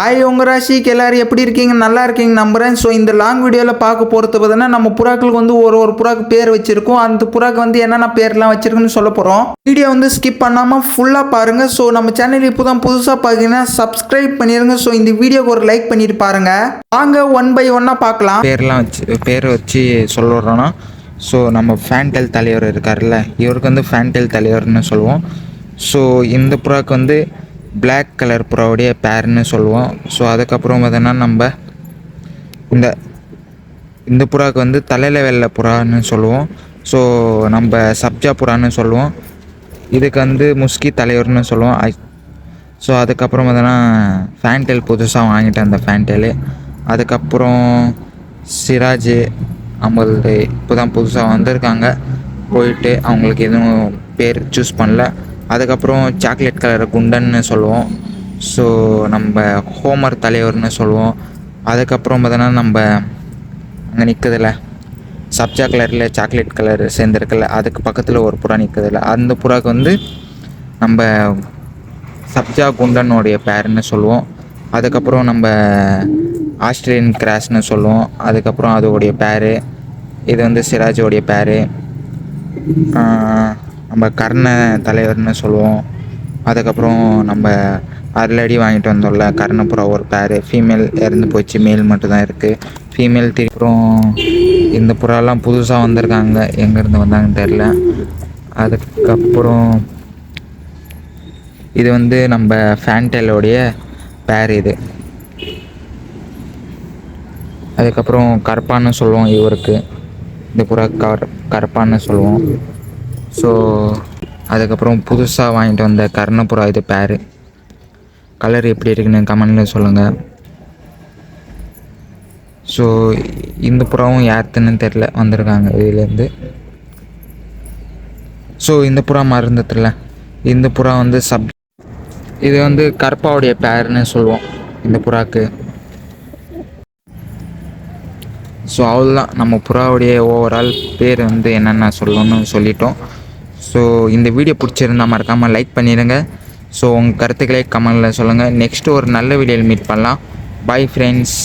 Hi உங்கள் ராசிக்கு எல்லாரும் எப்படி இருக்கீங்க? நல்லா இருக்கீங்க நம்புறேன். ஸோ இந்த லாங் வீடியோவில் பார்க்க போகிறது பார்த்தீங்கன்னா நம்ம புறாக்களுக்கு வந்து ஒரு ஒரு புறாக்கு பேர் வச்சுருக்கோம். அந்த புறாக்கு வந்து என்னென்ன பேர்லாம் வச்சுருக்குன்னு சொல்ல போகிறோம் வீடியோ வந்து ஸ்கிப் பண்ணாமல் ஃபுல்லாக பாருங்கள் ஸோ நம்ம சேனல் இப்போ தான் புதுசாக பார்த்தீங்கன்னா சப்ஸ்கிரைப் பண்ணிடுங்க ஸோ இந்த வீடியோக்கு ஒரு லைக் பண்ணிட்டு பாருங்கள் வாங்க ஒன் பை ஒன்னாக பார்க்கலாம். பேர்லாம் வச்சு பேர் வச்சு சொல்லுறோன்னா ஸோ நம்ம ஃபேன்டெல் தலைவர் இருக்கார்ல இவருக்கு வந்து ஃபேன்டெல் தலைவர்னு சொல்லுவோம். ஸோ இந்த புறாக்கு வந்து பிளாக் கலர் புறாவுடைய பேர்னு சொல்லுவோம். ஸோ அதுக்கப்புறம் பார்த்தோன்னா நம்ம இந்த இந்த புறாவுக்கு வந்து தலையில் வெள்ளை புறான்னு சொல்லுவோம். ஸோ நம்ம சப்ஜா புறான்னு சொல்லுவோம். இதுக்கு வந்து முஸ்கி தலைவர்னு சொல்லுவோம். ஸோ அதுக்கப்புறம் பார்த்தோன்னா ஃபேன்டெல் புதுசாக வாங்கிட்டேன் அந்த ஃபேன்டெலு அதுக்கப்புறம் சிராஜ் அவங்களது இப்போ தான் புதுசாக வந்திருக்காங்க. போயிட்டு அவங்களுக்கு எதுவும் பேர் சூஸ் பண்ணல. அதுக்கப்புறம் சாக்லேட் கலர் குண்டன்னு சொல்லுவோம். ஸோ நம்ம ஹோமர் தலைவர்னு சொல்லுவோம். அதுக்கப்புறம் பார்த்தோன்னா நம்ம அங்கே நிற்குதுல சப்ஜா கலரில் சாக்லேட் கலர் சேர்ந்துருக்குல்ல. அதுக்கு பக்கத்தில் ஒரு புறா நிற்குதுல அந்த புறாக்கு வந்து நம்ம சப்ஜா குண்டனுடைய பேருன்னு சொல்லுவோம். அதுக்கப்புறம் நம்ம ஆஸ்திரேலியன் கிராஸ்னு சொல்லுவோம். அதுக்கப்புறம் அதோடைய பேர். இது வந்து சிராஜோடைய பேர். நம்ம கர்ண தலைவர்னு சொல்லுவோம். அதுக்கப்புறம் நம்ம அரளடி வாங்கிட்டு வந்தோம்ல கர்ணபுரம் ஒரு பேர். ஃபீமேல் இறந்து போச்சு மேல் மட்டும்தான் இருக்குது ஃபீமேல் அப்புறம் இந்த புறாலாம் புதுசாக வந்திருக்காங்க. எங்கேருந்து வந்தாங்கன்னு தெரில அதுக்கப்புறம் இது வந்து நம்ம ஃபேன்டெலோடைய பேர் இது. அதுக்கப்புறம் கருப்பான்னு சொல்லுவோம் இவருக்கு. இந்த புறா கர் கருப்பான்னு சொல்லுவோம். ஸோ அதுக்கப்புறம் புதுசாக வாங்கிட்டு வந்த கர்ணபுரா இது பேர். கலர் எப்படி இருக்குன்னு கமெண்டில் சொல்லுங்கள் ஸோ இந்த புறாவும் யாருத்துன்னு தெரில வந்திருக்காங்க இதுலேருந்து. ஸோ இந்த புறா மருந்தத்தில் இந்த புறா வந்து சப் இது வந்து கற்பாவுடைய பேர்னு சொல்லுவோம் இந்த புறாக்கு. ஸோ அவ்வளோதான் நம்ம புறாவுடைய ஓவரால் பேர் வந்து என்னென்ன சொல்லணும்னு சொல்லிட்டோம். ஸோ இந்த வீடியோ பிடிச்சிருந்தா மறக்காமல் லைக் பண்ணிடுங்க ஸோ உங்கள் கருத்துக்களே கமெண்டில் சொல்லுங்கள் நெக்ஸ்ட்டு ஒரு நல்ல வீடியோவில் மீட் பண்ணலாம். Bye friends